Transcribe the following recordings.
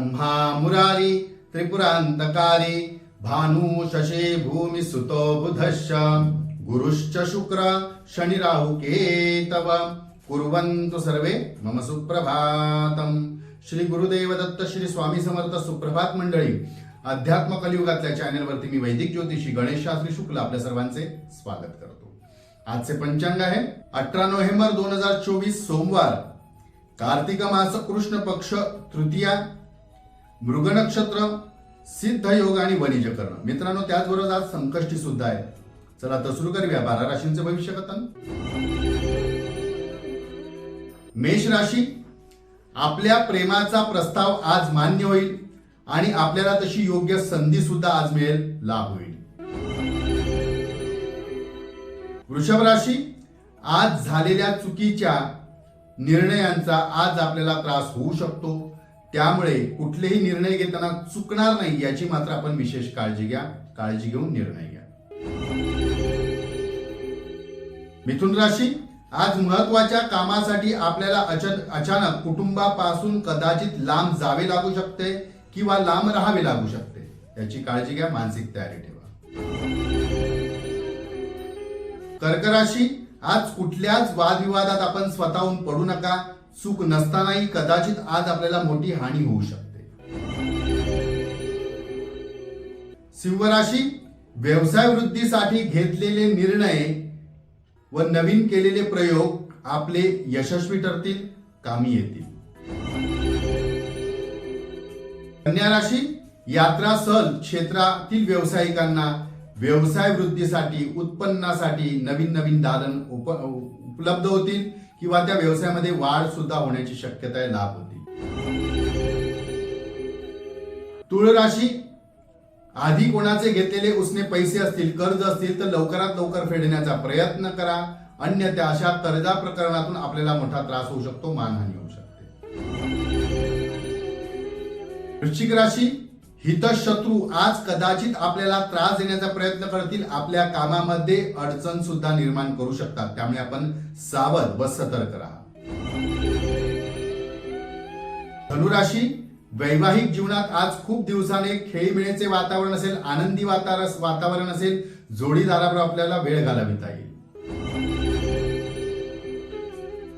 ब्रह्मा मुरारी त्रिपुरान्तकारी भानु शशे भूमि सुतो बुधश्च। गुरुश्च शुक्र शनि राहु केतव। कुर्वन्तु सर्वे मम सुप्रभातम। श्री गुरुदेव दत्त श्री स्वामी समर्थ सुप्रभात मंडळी अध्यात्म कलियुगातल्या चॅनेलवरती मी वैदिक ज्योतिषी गणेश शास्त्री शुक्ल आपल्या सर्वांचे स्वागत करतो. आजचे पंचांग आहे अठरा नोव्हेंबर दोन हजार चोवीस सोमवार कार्तिक मास कृष्ण पक्ष तृतीया मृग नक्षत्र सिद्ध योग आणि वणिज कर्ण. मित्रांनो त्याचबरोबर आज संकष्टी सुद्धा आहे. चला तर सुरू करूया. बारा राशींचे भविष्य कथन. मेष राशी आपल्या प्रेमाचा प्रस्ताव आज मान्य होईल आणि आपल्याला तशी योग्य संधी सुद्धा आज मिळेल लाभ होईल. वृषभ राशी आज झालेल्या चुकीच्या निर्णयांचा आज आपल्याला त्रास होऊ शकतो. त्यामुळे कुठलेही निर्णय घेताना चुकणार नाही याची मात्र आपण विशेष काळजी घ्या काळजी घेऊन निर्णय घ्या. मिथुन राशी आज महत्त्वाच्या कामासाठी आपल्याला अचानक कुटुंबापासून कदाचित लांब जावे लागू शकते किंवा लांब राहावे लागू शकते. याची काळजी घ्या मानसिक तयारी ठेवा. कर्क राशी आज कुठल्याच वादविवादात आपण स्वतःहून पडू नका. चूक नसतानाही कदाचित आज आपल्याला मोठी हानी होऊ शकते. सिंहराशी व्यवसाय वृद्धीसाठी घेतलेले निर्णय व नवीन केलेले प्रयोग आपले यशस्वी ठरतील कामी येतील. कन्या राशी यात्रा सल क्षेत्रातील व्यावसायिकांना व्यवसाय वृद्धीसाठी उत्पन्नासाठी नवीन नवीन दालन उप उपलब्ध होतील. किंवा त्या व्यवसायामध्ये वाढ सुद्धा होण्याची शक्यता आहे लाभ होती. तुळ राशी आधी कोणाचे घेतलेले उसने पैसे असतील कर्ज असतील तर लवकरात लवकर फेडण्याचा प्रयत्न करा. अन्यथा अशा कर्जा प्रकरणातून आपल्याला मोठा त्रास होऊ शकतो मानहानी होऊ शकते. वृश्चिक राशी हितशत्रू आज कदाचित आपल्याला त्रास देण्याचा प्रयत्न करतील. आपल्या कामामध्ये अडचण सुद्धा निर्माण करू शकतात. त्यामुळे आपण सावध व सतर्क राहा. धनुराशी वैवाहिक जीवनात आज खूप दिवसाने खेळीमेळीचे वातावरण असेल आनंदी वातावरण वातावरण असेल जोडीदाराबरोबर आपल्याला वेळ घालविता येईल.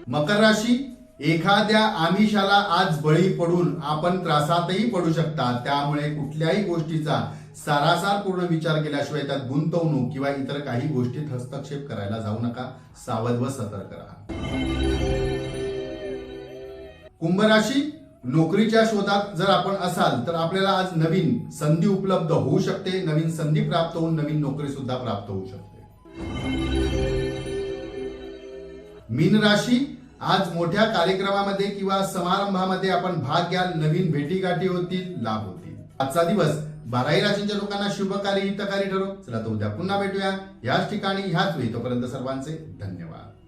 मकर राशी एखाद्या आमिषाला आज बळी पडून आपण त्रासातही पडू शकता. त्यामुळे कुठल्याही गोष्टीचा सारासार पूर्ण विचार केल्याशिवाय त्यात गुंतवणूक किंवा इतर काही गोष्टीत हस्तक्षेप करायला जाऊ नका. सावध व सतर्क राहा. कुंभ राशी नोकरीच्या शोधात जर आपण असाल तर आपल्याला आज नवीन संधी उपलब्ध होऊ शकते. नवीन संधी प्राप्त होऊन नवीन नोकरी सुद्धा प्राप्त होऊ शकते. मीन राशी आज मोठ्या कार्यक्रमामध्ये किंवा समारंभामध्ये आपण भाग घ्याल नवीन भेटीगाठी होतील लाभ होतील. आजचा दिवस बाराही राशींच्या लोकांना शुभकारी हितकारी ठरो चला तर उद्या पुन्हा भेटूया. याच ठिकाणी ह्याच वेळी. तोपर्यंत सर्वांचे धन्यवाद.